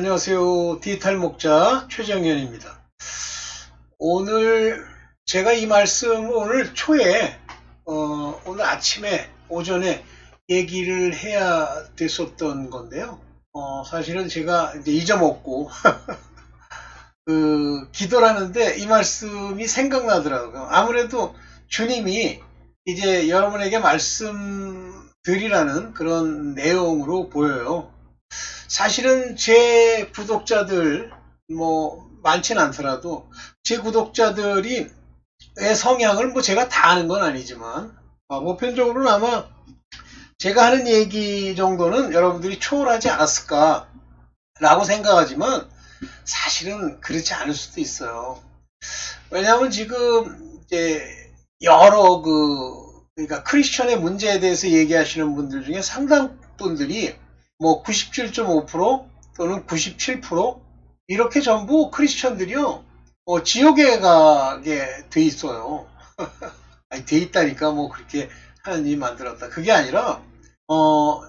안녕하세요. 디지털 목자 최정현입니다. 오늘 제가 이 말씀 오늘 초에 어, 오늘 아침에 오전에 얘기를 해야 됐었던 건데요. 어, 사실은 제가 이제 잊어먹고 그 기도를 하는데 이 말씀이 생각나더라고요. 아무래도 주님이 이제 여러분에게 말씀드리라는 그런 내용으로 보여요. 사실은 제 구독자들 뭐 많지는 않더라도 제 구독자들이 의 성향을 뭐 제가 다 아는 건 아니지만 어, 보편적으로는 아마 제가 하는 얘기 정도는 여러분들이 초월하지 않았을까 라고 생각하지만 사실은 그렇지 않을 수도 있어요. 왜냐하면 지금 이제 여러 그 그러니까 크리스천의 문제에 대해서 얘기하시는 분들 중에 상당 분들이 뭐 97.5% 또는 97% 이렇게 전부 크리스천들이요 어, 지옥에 가게 돼 있어요. 아니, 돼 있다니까 뭐 그렇게 하나님이 만들었다. 그게 아니라 어,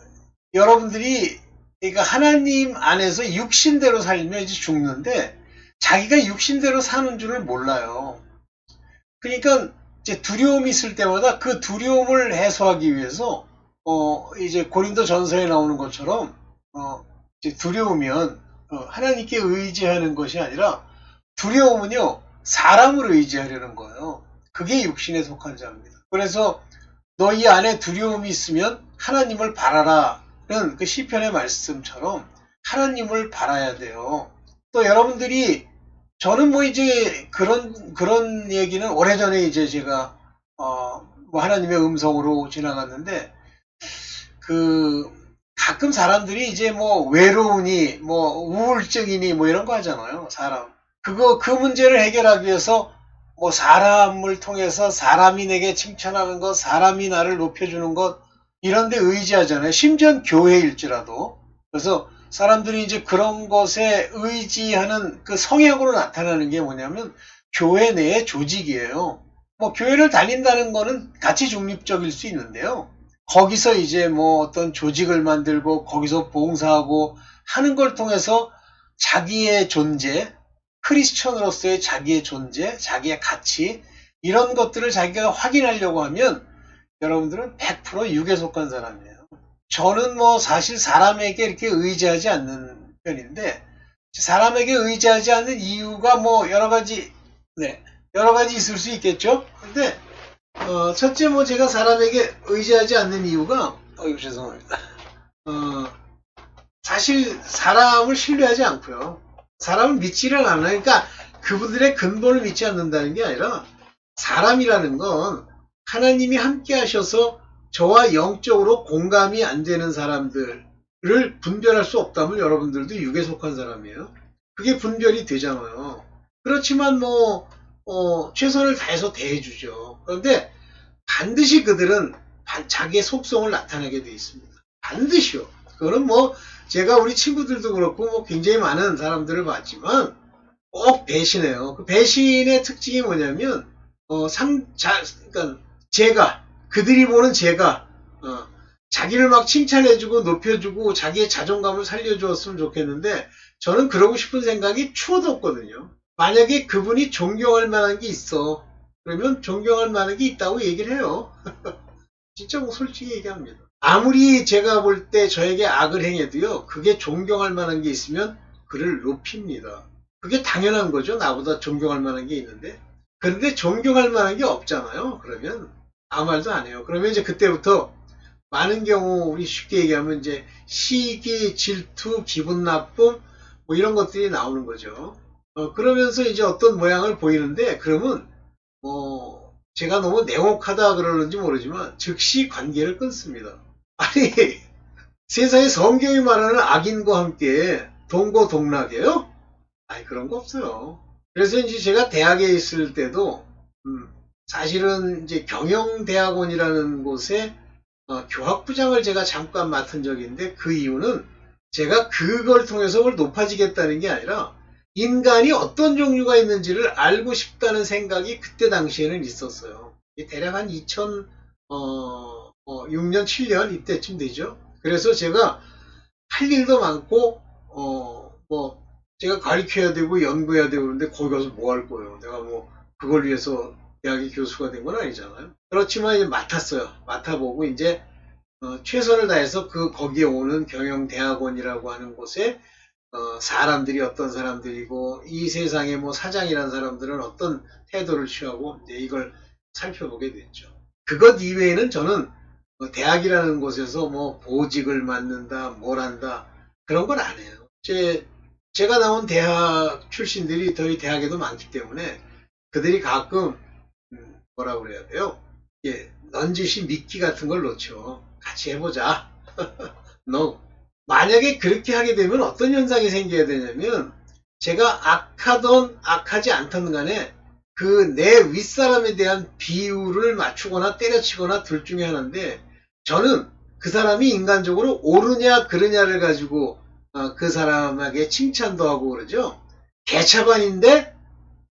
여러분들이 그러니까 하나님 안에서 육신대로 살면 이제 죽는데 자기가 육신대로 사는 줄을 몰라요. 그러니까 이제 두려움이 있을 때마다 그 두려움을 해소하기 위해서 어 이제 고린도 전서에 나오는 것처럼 어 두려우면 어 하나님께 의지하는 것이 아니라 두려움은요 사람을 의지하려는 거예요. 그게 육신에 속한 자입니다. 그래서 너희 안에 두려움이 있으면 하나님을 바라라는 그 시편의 말씀처럼 하나님을 바라야 돼요. 또 여러분들이 저는 뭐 이제 그런 그런 얘기는 오래전에 이제 제가 어 뭐 하나님의 음성으로 지나갔는데 그 가끔 사람들이 이제 뭐 외로우니 뭐 우울증이니 뭐 이런 거 하잖아요. 사람. 그거 그 문제를 해결하기 위해서 뭐 사람을 통해서 사람이 내게 칭찬하는 것, 사람이 나를 높여주는 것 이런 데 의지하잖아요. 심지어 교회일지라도. 그래서 사람들이 이제 그런 것에 의지하는 그 성향으로 나타나는 게 뭐냐면 교회 내의 조직이에요. 뭐 교회를 다닌다는 거는 가치 중립적일 수 있는데요. 거기서 이제 뭐 어떤 조직을 만들고 거기서 봉사하고 하는 걸 통해서 자기의 존재, 크리스천으로서의 자기의 존재, 자기의 가치 이런 것들을 자기가 확인하려고 하면 여러분들은 100% 육에 속한 사람이에요. 저는 뭐 사실 사람에게 이렇게 의지하지 않는 편인데 사람에게 의지하지 않는 이유가 뭐 여러 가지 네 여러 가지 있을 수 있겠죠. 근데 어, 첫째 뭐 제가 사람에게 의지하지 않는 이유가 어이구 죄송합니다. 어, 사실 사람을 신뢰하지 않고요. 사람을 믿지를 않아요. 그러니까 그분들의 근본을 믿지 않는다는 게 아니라 사람이라는 건 하나님이 함께 하셔서 저와 영적으로 공감이 안 되는 사람들을 분별할 수 없다면 여러분들도 육에 속한 사람이에요. 그게 분별이 되잖아요. 그렇지만 뭐 어, 최선을 다해서 대해주죠. 그런데 반드시 그들은 자기의 속성을 나타내게 돼 있습니다. 반드시요. 그거는 뭐 제가 우리 친구들도 그렇고 뭐 굉장히 많은 사람들을 봤지만 꼭 배신해요. 그 배신의 특징이 뭐냐면 어, 상, 자, 그러니까 제가 그들이 보는 제가 어, 자기를 막 칭찬해주고 높여주고 자기의 자존감을 살려주었으면 좋겠는데 저는 그러고 싶은 생각이 추워도 없거든요. 만약에 그분이 존경할 만한 게 있어 그러면 존경할 만한 게 있다고 얘기를 해요. 진짜 뭐 솔직히 얘기합니다. 아무리 제가 볼 때 저에게 악을 행해도요, 그게 존경할 만한 게 있으면 그를 높입니다. 그게 당연한 거죠. 나보다 존경할 만한 게 있는데. 그런데 존경할 만한 게 없잖아요. 그러면 아무 말도 안 해요. 그러면 이제 그때부터 많은 경우 우리 쉽게 얘기하면 이제 시기, 질투, 기분 나쁨 뭐 이런 것들이 나오는 거죠. 어, 그러면서 이제 어떤 모양을 보이는데 그러면 어, 제가 너무 냉혹하다 그러는지 모르지만 즉시 관계를 끊습니다. 아니 세상에 성경이 말하는 악인과 함께 동고동락이에요? 아니 그런 거 없어요. 그래서 이제 제가 대학에 있을 때도 음, 사실은 이제 경영대학원이라는 곳에 어, 교학부장을 제가 잠깐 맡은 있는데 그 이유는 제가 그걸 통해서 그걸 높아지겠다는 게 아니라 인간이 어떤 종류가 있는지를 알고 싶다는 생각이 그때 당시에는 있었어요. 대략 한 2006년, 어, 7년 어, 이때쯤 되죠. 그래서 제가 할 일도 많고 어, 뭐 제가 가르쳐야 되고 연구해야 되고 그러는데 거기 가서 뭐 할 거예요. 내가 뭐 그걸 위해서 대학의 교수가 된 건 아니잖아요. 그렇지만 이제 맡았어요. 맡아보고 이제 어, 최선을 다해서 그 거기에 오는 경영대학원이라고 하는 곳에 어, 사람들이 어떤 사람들이고 이 세상에 뭐 사장이라는 사람들은 어떤 태도를 취하고 이제 이걸 살펴보게 됐죠. 그것 이외에는 저는 뭐 대학이라는 곳에서 뭐 보직을 맡는다, 뭘 한다 그런 건 안 해요. 제 제가 나온 대학 출신들이 저희 대학에도 많기 때문에 그들이 가끔 음, 뭐라 그래야 돼요? 예, 넌지시 미끼 같은 걸 놓죠. 같이 해보자. 너 만약에 그렇게 하게 되면 어떤 현상이 생겨야 되냐면 제가 악하던 악하지 않던 간에 그 내 윗사람에 대한 비율을 맞추거나 때려치거나 둘 중에 하나인데 저는 그 사람이 인간적으로 옳으냐 그르냐를 가지고 어, 그 사람에게 칭찬도 하고 그러죠. 개차반인데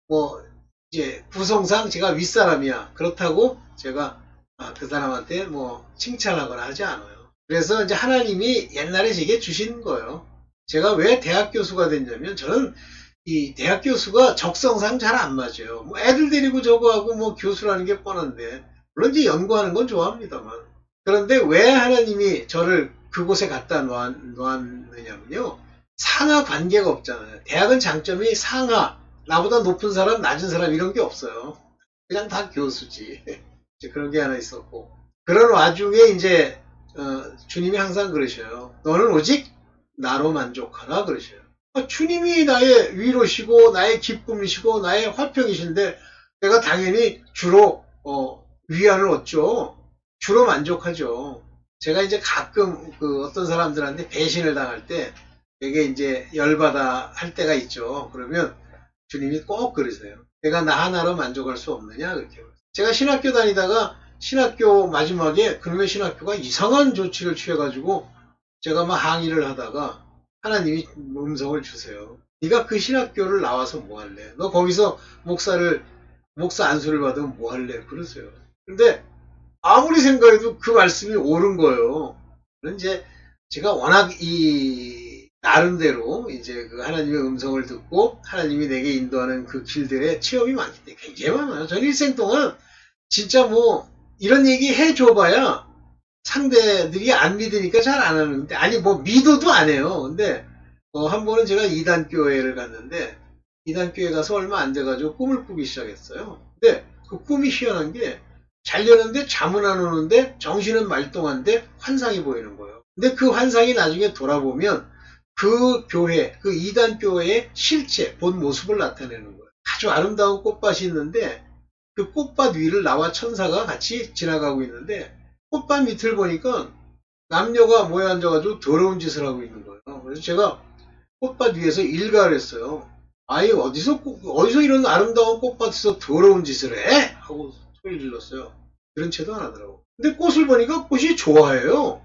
뭐 이제 구성상 제가 윗사람이야. 그렇다고 제가 아, 그 사람한테 뭐 칭찬하거나 하지 않아요. 그래서 이제 하나님이 옛날에 제게 주신 거예요. 제가 왜 대학 교수가 됐냐면 저는 이 대학 교수가 적성상 잘 안 맞아요. 뭐 애들 데리고 저거 하고 뭐 교수라는 게 뻔한데 물론 이제 연구하는 건 좋아합니다만 그런데 왜 하나님이 저를 그곳에 갖다 놓았, 놓았느냐면요 상하 관계가 없잖아요. 대학은 장점이 상하 나보다 높은 사람 낮은 사람 이런 게 없어요. 그냥 다 교수지. 그런 게 하나 있었고 그런 와중에 이제 어, 주님이 항상 그러셔요. 너는 오직 나로 만족하라 그러셔요. 아, 주님이 나의 위로시고 나의 기쁨이시고 나의 화평이신데 내가 당연히 주로 어, 위안을 얻죠. 주로 만족하죠. 제가 이제 가끔 그 어떤 사람들한테 배신을 당할 때 되게 이제 열받아 할 때가 있죠. 그러면 주님이 꼭 그러세요. 내가 나 하나로 만족할 수 없느냐 그렇게. 제가 신학교 다니다가 신학교 마지막에 그놈의 신학교가 이상한 조치를 취해가지고 제가 막 항의를 하다가 하나님이 음성을 주세요. 네가 그 신학교를 나와서 뭐 할래? 너 거기서 목사를 목사 안수를 받으면 뭐 할래? 그러세요. 근데 아무리 생각해도 그 말씀이 옳은 거예요. 이제 제가 워낙 이 나름대로 이제 그 하나님의 음성을 듣고 하나님이 내게 인도하는 그 길들의 체험이 많기 때문에 굉장히 많아요. 전 일생 동안 진짜 뭐 이런 얘기 해줘봐야 상대들이 안 믿으니까 잘 안 하는데 아니 뭐 믿어도 안 해요. 근데 어, 한 번은 제가 이단 교회를 갔는데 이단 교회 가서 얼마 안 돼가지고 꿈을 꾸기 시작했어요. 근데 그 꿈이 희한한 게 잘려는데 잠은 안 오는데 정신은 말똥한데 환상이 보이는 거예요. 근데 그 환상이 나중에 돌아보면 그 교회, 그 이단 교회의 실체, 본 모습을 나타내는 거예요. 아주 아름다운 꽃밭이 있는데 그 꽃밭 위를 나와 천사가 같이 지나가고 있는데 꽃밭 밑을 보니까 남녀가 모여 앉아가지고 더러운 짓을 하고 있는 거예요. 그래서 제가 꽃밭 위에서 일가를 했어요. 아예 어디서 꽃- 어디서 이런 아름다운 꽃밭에서 더러운 짓을 해? 하고 소리 질렀어요. 그런 채도 안 하더라고. 근데 꽃을 보니까 꽃이 좋아해요.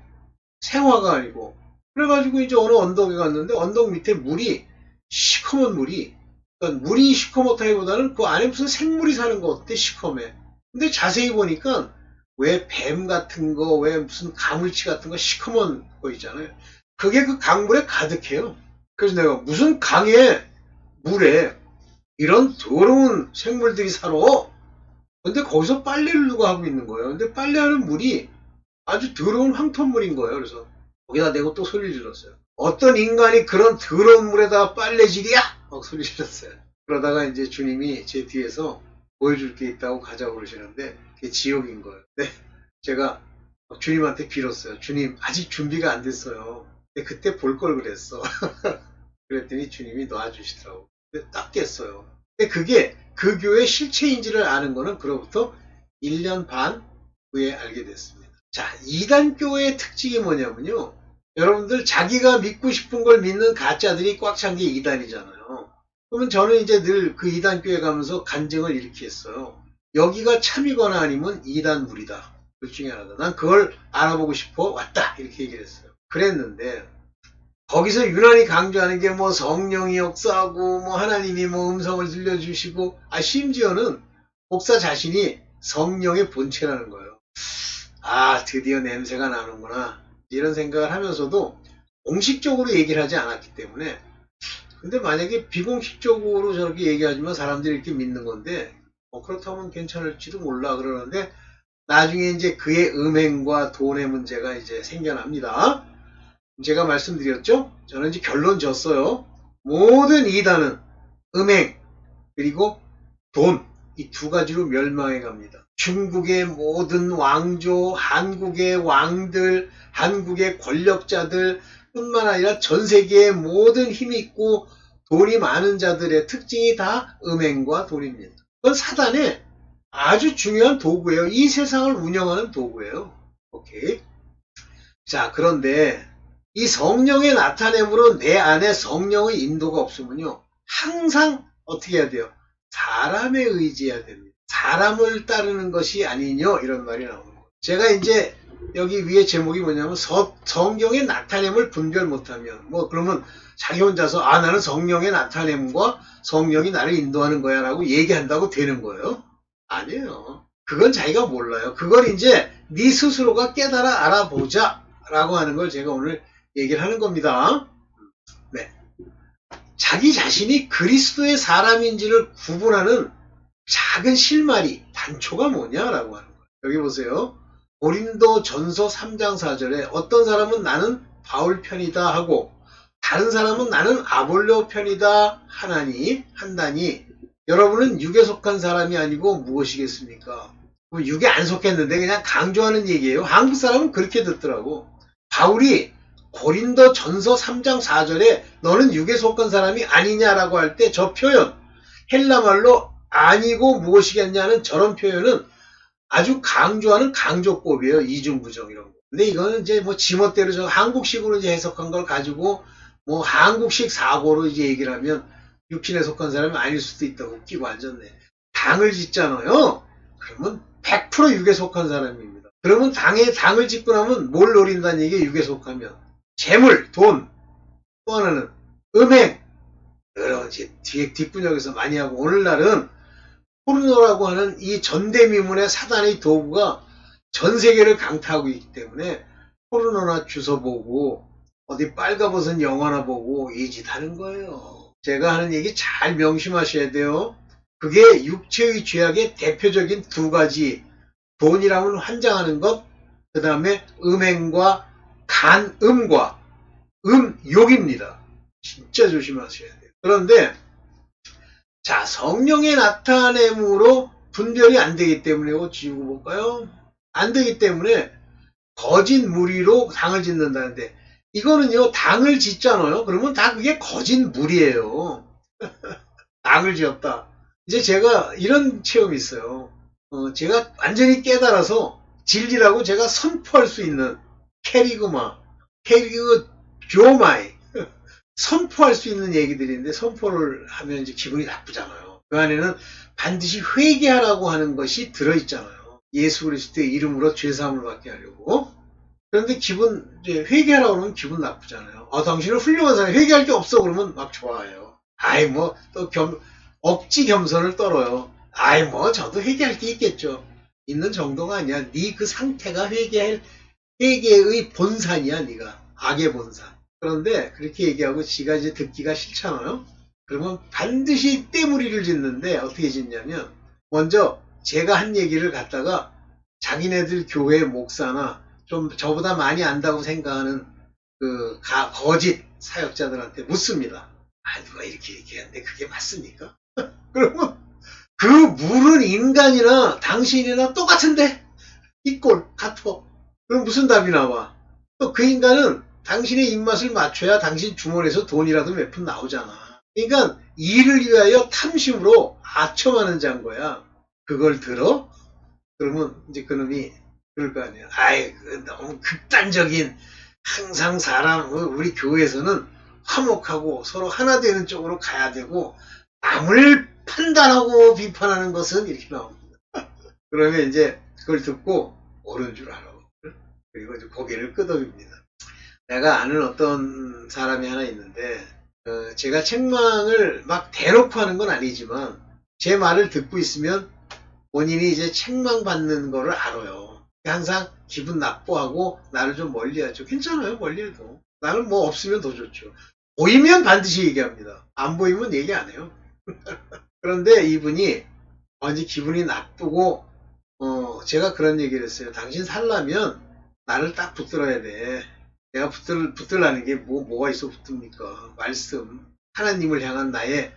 생화가 아니고. 그래가지고 이제 어느 언덕에 갔는데 언덕 밑에 물이 시커먼 물이 그러니까 물이 시커멓다기보다는 그 안에 무슨 생물이 사는 것 같아 시커매. 근데 자세히 보니까 왜 뱀 같은 거, 왜 무슨 가물치 같은 거 시커먼 거 있잖아요. 그게 그 강물에 가득해요. 그래서 내가 무슨 강에 물에 이런 더러운 생물들이 살아? 근데 거기서 빨래를 누가 하고 있는 거예요. 근데 빨래하는 물이 아주 더러운 황토물인 거예요. 그래서 거기다 대고 또 소리를 질렀어요. 어떤 인간이 그런 더러운 물에다가 빨래질이야? 막 소리 질렀어요. 그러다가 이제 주님이 제 뒤에서 보여줄 게 있다고 가자고 그러시는데 그게 지옥인 거예요. 근데 제가 주님한테 빌었어요. 주님 아직 준비가 안 됐어요. 근데 그때 볼 걸 그랬어. 그랬더니 주님이 놔주시더라고. 근데 딱 깼어요. 근데 그게 그 교회 실체인지를 아는 거는 그로부터 1년 반 후에 알게 됐습니다. 자, 이단 교회의 특징이 뭐냐면요. 여러분들 자기가 믿고 싶은 걸 믿는 가짜들이 꽉 찬 게 이단이잖아요. 그러면 저는 이제 늘 그 이단 교회 가면서 간증을 이렇게 했어요. 여기가 참이거나 아니면 이단 물이다. 둘 중에 하나다. 난 그걸 알아보고 싶어 왔다. 이렇게 얘기를 했어요. 그랬는데 거기서 유난히 강조하는 게 뭐 성령이 역사하고 뭐 하나님이 뭐 음성을 들려주시고 아 심지어는 목사 자신이 성령의 본체라는 거예요. 아 드디어 냄새가 나는구나 이런 생각을 하면서도 공식적으로 얘기를 하지 않았기 때문에 근데 만약에 비공식적으로 저렇게 얘기하지만 사람들이 이렇게 믿는 건데, 뭐 그렇다면 괜찮을지도 몰라 그러는데, 나중에 이제 그의 음행과 돈의 문제가 이제 생겨납니다. 제가 말씀드렸죠? 저는 이제 결론 졌어요. 모든 이단은 음행, 그리고 돈, 이 두 가지로 멸망해 갑니다. 중국의 모든 왕조, 한국의 왕들, 한국의 권력자들, 뿐만 아니라 전 세계의 모든 힘있고 돈이 많은 자들의 특징이 다 음행과 돈입니다. 그건 사단의 아주 중요한 도구예요. 이 세상을 운영하는 도구예요. 오케이. 자, 그런데 이 성령의 나타냄으로 내 안에 성령의 인도가 없으면요. 항상 어떻게 해야 돼요? 사람에 의지해야 됩니다. 사람을 따르는 것이 아니뇨 이런 말이 나오는 거예요. 제가 이제 여기 위에 제목이 뭐냐면 서- 성경의 나타냄을 분별 못하면 뭐 그러면 자기 혼자서 아 나는 성령의 나타냄과 성령이 나를 인도하는 거야 라고 얘기한다고 되는 거예요. 아니에요. 그건 자기가 몰라요. 그걸 이제 네 스스로가 깨달아 알아보자 라고 하는 걸 제가 오늘 얘기를 하는 겁니다. 네. 자기 자신이 그리스도의 사람인지를 구분하는 작은 실마리, 단초가 뭐냐라고 하는 거예요. 여기 보세요. 고린도 전서 3장 4절에 어떤 사람은 나는 바울 편이다 하고 다른 사람은 나는 아볼로 편이다 하나니 한다니 여러분은 육에 속한 사람이 아니고 무엇이겠습니까? 뭐 육에 안 속했는데 그냥 강조하는 얘기예요. 한국 사람은 그렇게 듣더라고. 바울이 고린도 전서 3장 4절에 너는 육에 속한 사람이 아니냐라고 할 때 저 표현 헬라말로 아니고 무엇이겠냐는 저런 표현은 아주 강조하는 강조법이에요. 이중부정 이런 거. 근데 이거는 이제 뭐 지멋대로 저 한국식으로 이제 해석한 걸 가지고 뭐 한국식 사고로 이제 얘기를 하면 육신에 속한 사람이 아닐 수도 있다고 웃기고 앉았네. 당을 짓잖아요. 그러면 100% 육에 속한 사람입니다. 그러면 당에 당을 짓고 나면 뭘 노린다는 얘기에 육에 속하면 재물, 돈, 또 하나는 음행 여러 이제 뒤에 뒷분역에서 많이 하고 오늘날은 포르노라고 하는 이 전대미문의 사단의 도구가 전 세계를 강타하고 있기 때문에 포르노나 주소 보고 어디 빨가벗은 영화나 보고 이 짓 하는 거예요. 제가 하는 얘기 잘 명심하셔야 돼요. 그게 육체의 죄악의 대표적인 두 가지 돈이라면 환장하는 것, 그 다음에 음행과 간음과 음욕입니다. 진짜 조심하셔야 돼요. 그런데 자 성령의 나타냄으로 분별이 안 되기 때문에 이거 지우고 볼까요? 안 되기 때문에 거짓 무리로 당을 짓는다는데 이거는요 당을 짓잖아요. 그러면 다 그게 거짓 무리예요. 당을 지었다. 이제 제가 이런 체험이 있어요. 어, 제가 완전히 깨달아서 진리라고 제가 선포할 수 있는 캐리그마, 캐리그 조마이 선포할 수 있는 얘기들인데 선포를 하면 이제 기분이 나쁘잖아요. 그 안에는 반드시 회개하라고 하는 것이 들어있잖아요. 예수 그리스도의 이름으로 죄사함을 받게 하려고. 그런데 기분 이제 회개하라고 그러면 기분 나쁘잖아요. 아 당신은 훌륭한 사람 회개할 게 없어 그러면 막 좋아해요. 아이 뭐 또 겸 억지 겸손을 떨어요. 아이 뭐 저도 회개할 게 있겠죠. 있는 정도가 아니야. 네 그 상태가 회개할 회개의 본산이야 네가 악의 본산. 그런데 그렇게 얘기하고 지가 이제 듣기가 싫잖아요. 그러면 반드시 떼무리를 짓는데 어떻게 짓냐면 먼저 제가 한 얘기를 갖다가 자기네들 교회 목사나 좀 저보다 많이 안다고 생각하는 그 가- 거짓 사역자들한테 묻습니다. 아 누가 이렇게 얘기하는데 그게 맞습니까? 그러면 그 물은 인간이나 당신이나 똑같은데 이꼴 같아. 그럼 무슨 답이 나와? 또 그 인간은 당신의 입맛을 맞춰야 당신 주머니에서 돈이라도 몇 푼 나오잖아. 그러니까 일을 위하여 탐심으로 아첨하는 자인 거야. 그걸 들어? 그러면 이제 그놈이 그럴 거 아니야. 아이, 그 너무 극단적인 항상 사람 어, 우리 교회에서는 화목하고 서로 하나 되는 쪽으로 가야 되고 남을 판단하고 비판하는 것은 이렇게 나옵니다. 그러면 이제 그걸 듣고 옳은 줄 알아. 그리고 이제 고개를 끄덕입니다. 내가 아는 어떤 사람이 하나 있는데 어, 제가 책망을 막 대놓고 하는 건 아니지만 제 말을 듣고 있으면 본인이 이제 책망 받는 거를 알아요. 항상 기분 나빠하고 나를 좀 멀리하죠. 괜찮아요 멀리해도 나는 뭐 없으면 더 좋죠. 보이면 반드시 얘기합니다. 안 보이면 얘기 안 해요. 그런데 이분이 완전 기분이 나쁘고 어 제가 그런 얘기를 했어요. 당신 살라면 나를 딱 붙들어야 돼. 내가 붙들 붙들라는 게 뭐 뭐가 있어 붙듭니까? 말씀 하나님을 향한 나의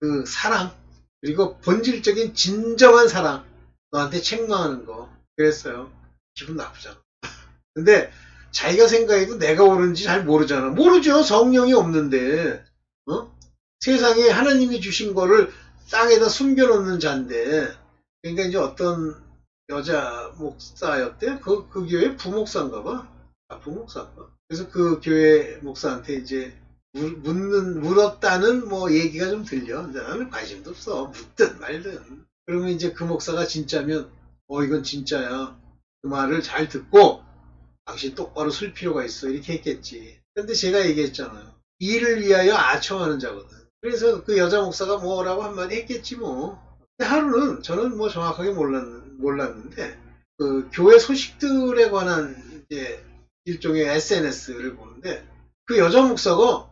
그 사랑 그리고 본질적인 진정한 사랑 너한테 책망하는 거 그랬어요. 기분 나쁘잖아. 근데 자기가 생각해도 내가 옳은지 잘 모르잖아. 모르죠. 성령이 없는데. 어? 세상에 하나님이 주신 거를 땅에다 숨겨놓는 자인데. 그러니까 이제 어떤 여자 목사였대? 그, 그 교회 부목사인가 봐. 아, 부목사인가? 그래서 그 교회 목사한테 이제 물- 묻는, 물었다는 뭐 얘기가 좀 들려. 나는 관심도 없어. 묻든 말든. 그러면 이제 그 목사가 진짜면, 어, 이건 진짜야. 그 말을 잘 듣고, 당신 똑바로 쓸 필요가 있어. 이렇게 했겠지. 근데 제가 얘기했잖아요. 일을 위하여 아첨하는 자거든. 그래서 그 여자 목사가 뭐라고 한마디 했겠지 뭐. 근데 하루는 저는 뭐 정확하게 몰랐, 몰랐는데, 그 교회 소식들에 관한 이제 일종의 SNS를 보는데, 그 여자 목사가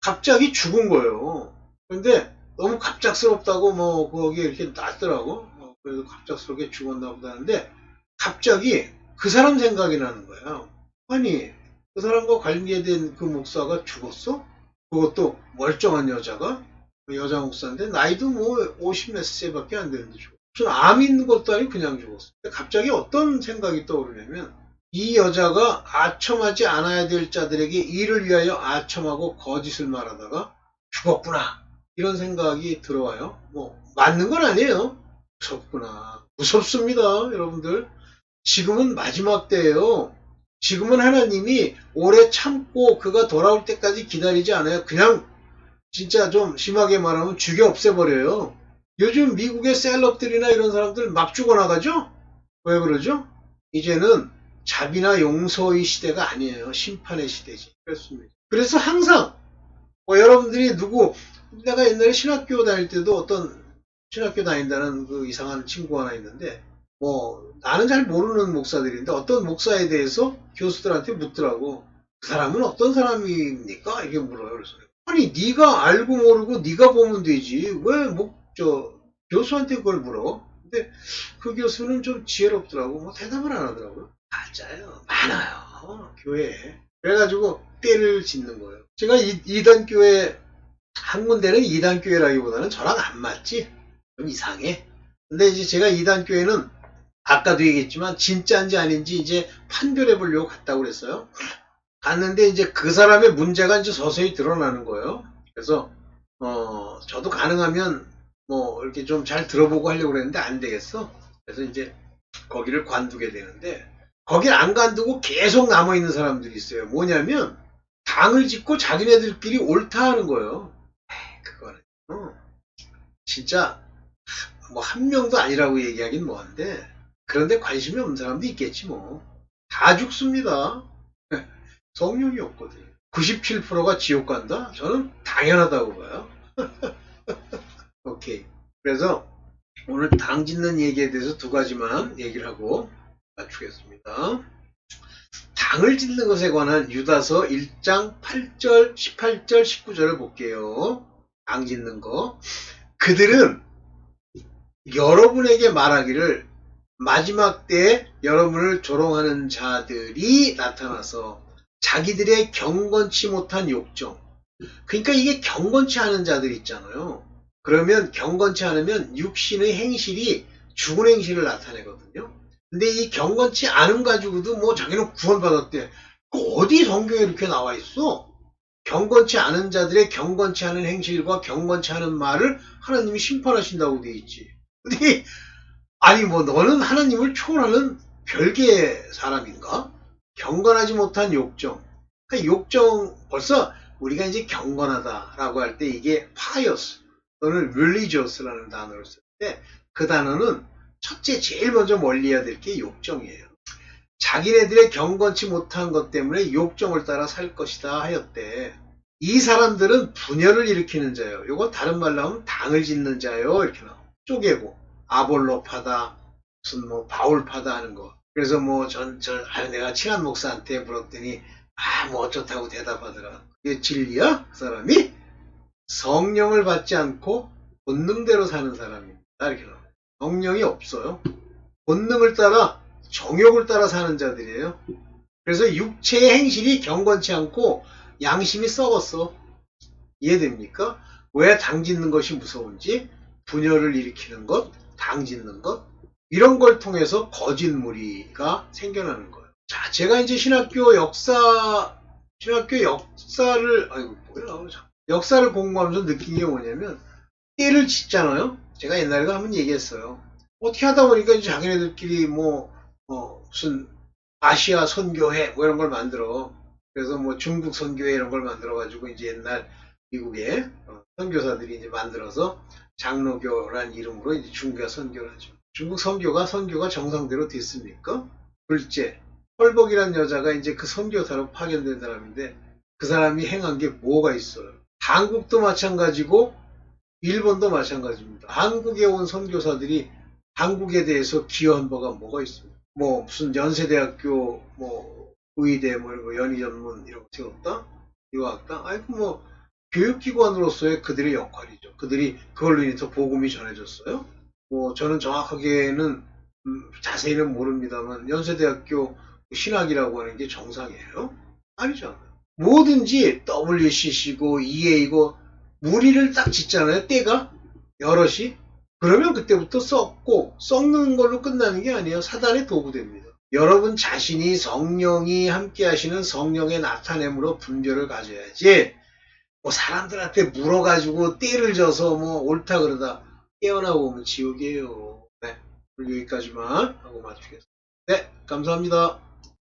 갑자기 죽은 거예요. 근데 너무 갑작스럽다고 뭐 거기에 이렇게 놨더라고. 어, 그래서 갑작스럽게 죽었나 보다 하는데, 갑자기 그 사람 생각이 나는 거예요. 아니, 그 사람과 관계된 그 목사가 죽었어? 그것도 멀쩡한 여자가? 그 여자 목사인데, 나이도 뭐 50몇 세밖에 안 되는데 죽었어. 무슨 암 있는 것도 아니고 그냥 죽었어. 갑자기 어떤 생각이 떠오르냐면, 이 여자가 아첨하지 않아야 될 자들에게 일을 위하여 아첨하고 거짓을 말하다가 죽었구나. 이런 생각이 들어와요. 뭐, 맞는 건 아니에요. 무섭구나. 무섭습니다, 여러분들. 지금은 마지막 때예요. 지금은 하나님이 오래 참고 그가 돌아올 때까지 기다리지 않아요. 그냥 진짜 좀 심하게 말하면 죽여 없애버려요. 요즘 미국의 셀럽들이나 이런 사람들 막 죽어나가죠? 왜 그러죠? 이제는 자비나 용서의 시대가 아니에요. 심판의 시대지. 그렇습니다. 그래서 항상 뭐 여러분들이 누구 내가 옛날에 신학교 다닐 때도 어떤 신학교 다닌다는 그 이상한 친구 하나 있는데 뭐 나는 잘 모르는 목사들인데 어떤 목사에 대해서 교수들한테 묻더라고. 그 사람은 어떤 사람입니까? 이렇게 물어요. 그래서 아니 네가 알고 모르고 네가 보면 되지. 왜목저 교수한테 그걸 물어? 근데 그 교수는 좀 지혜롭더라고. 뭐 대답을 안 하더라고요. 맞아요. 많아요. 교회에. 그래가지고 때를 짓는 거예요. 제가 이, 이단 교회 한 군데는 이단 교회라기보다는 저랑 안 맞지. 좀 이상해. 근데 이제 제가 이단 교회는 아까도 얘기했지만 진짜인지 아닌지 이제 판별해 보려고 갔다고 그랬어요. 갔는데 이제 그 사람의 문제가 이제 서서히 드러나는 거예요. 그래서 어 저도 가능하면 뭐 이렇게 좀 잘 들어보고 하려고 그랬는데 안 되겠어. 그래서 이제 거기를 관두게 되는데 거길 안 관두고 계속 남아 있는 사람들이 있어요. 뭐냐면 당을 짓고 자기네들끼리 옳다 하는 거예요. 그거는 어, 진짜 뭐 한 명도 아니라고 얘기하긴 뭐한데 그런데 관심이 없는 사람도 있겠지 뭐. 다 죽습니다. 성령이 없거든요. 97%가 지옥 간다? 저는 당연하다고 봐요. 오케이. 그래서 오늘 당 짓는 얘기에 대해서 두 가지만 얘기를 하고 맞추겠습니다. 당을 짓는 것에 관한 유다서 1장 8절, 18절, 19절을 볼게요. 당 짓는 거. 그들은 여러분에게 말하기를 마지막 때에 여러분을 조롱하는 자들이 나타나서 자기들의 경건치 못한 욕정. 그러니까 이게 경건치 않은 자들 있잖아요. 그러면 경건치 않으면 육신의 행실이 죽은 행실을 나타내거든요. 근데 이 경건치 않음 가지고도 뭐 자기는 구원받았대. 그 어디 성경에 이렇게 나와 있어? 경건치 않은 자들의 경건치 않은 행실과 경건치 않은 말을 하나님이 심판하신다고 돼 있지. 근데 아니 뭐 너는 하나님을 초월하는 별개의 사람인가? 경건하지 못한 욕정. 그러니까 욕정 벌써 우리가 이제 경건하다라고 할 때 이게 pious 또는 religious라는 단어를 쓸 때 그 단어는 첫째 제일 먼저 멀리해야 될 게 욕정이에요. 자기네들의 경건치 못한 것 때문에 욕정을 따라 살 것이다 하였대. 이 사람들은 분열을 일으키는 자요. 요거 다른 말로 하면 당을 짓는 자요. 이렇게 나와. 쪼개고 아볼로파다 무슨 뭐 바울파다 하는 거. 그래서 뭐전저 아, 내가 친한 목사한테 물었더니 아 뭐 어쩌다고 대답하더라. 이게 진리야? 그 사람이? 성령을 받지 않고 본능대로 사는 사람입니다. 이렇게 나와 요. 성령이 없어요. 본능을 따라 정욕을 따라 사는 자들이에요. 그래서 육체의 행실이 경건치 않고 양심이 썩었어. 이해됩니까? 왜 당짓는 것이 무서운지 분열을 일으키는 것, 당짓는 것 이런 걸 통해서 거짓 무리가 생겨나는 거예요. 자, 제가 이제 신학교 역사 신학교 역사를 아이고 뭐야 참. 역사를 공부하면서 느낀 게 뭐냐면 때를 짓잖아요. 제가 옛날에 한번 얘기했어요. 어떻게 하다 보니까 이제 자기네들끼리 뭐 어, 무슨 아시아 선교회 뭐 이런 걸 만들어. 그래서 뭐 중국 선교회 이런 걸 만들어 가지고 이제 옛날 미국의 어, 선교사들이 이제 만들어서 장로교란 이름으로 이제 중국에 선교를 하죠. 중국 선교가 선교가 정상대로 됐습니까? 둘째, 헐벅이란 여자가 이제 그 선교사로 파견된 사람인데 그 사람이 행한 게 뭐가 있어요? 한국도 마찬가지고 일본도 마찬가지입니다. 한국에 온 선교사들이 한국에 대해서 기여한 바가 뭐가 있습니까? 뭐 무슨 연세대학교 뭐 의대 뭐 이런 거 연희 전문 이런 거 세웠다? 이왔다? 아이고 뭐 교육기관으로서의 그들의 역할이죠. 그들이 그걸로 인해서 복음이 전해졌어요. 뭐 저는 정확하게는 음, 자세히는 모릅니다만 연세대학교 신학이라고 하는 게 정상이에요? 아니잖아요. 뭐든지 WCC고 EA고 무리를 딱 짓잖아요. 때가 여럿이 그러면 그때부터 썩고 썩는 걸로 끝나는 게 아니에요. 사단의 도구됩니다. 여러분 자신이 성령이 함께 하시는 성령의 나타냄으로 분별을 가져야지 뭐 사람들한테 물어가지고 떼를 져서 뭐 옳다 그러다 깨어나고 오면 지옥이에요. 네, 여기까지만 하고 마치겠습니다. 네, 감사합니다.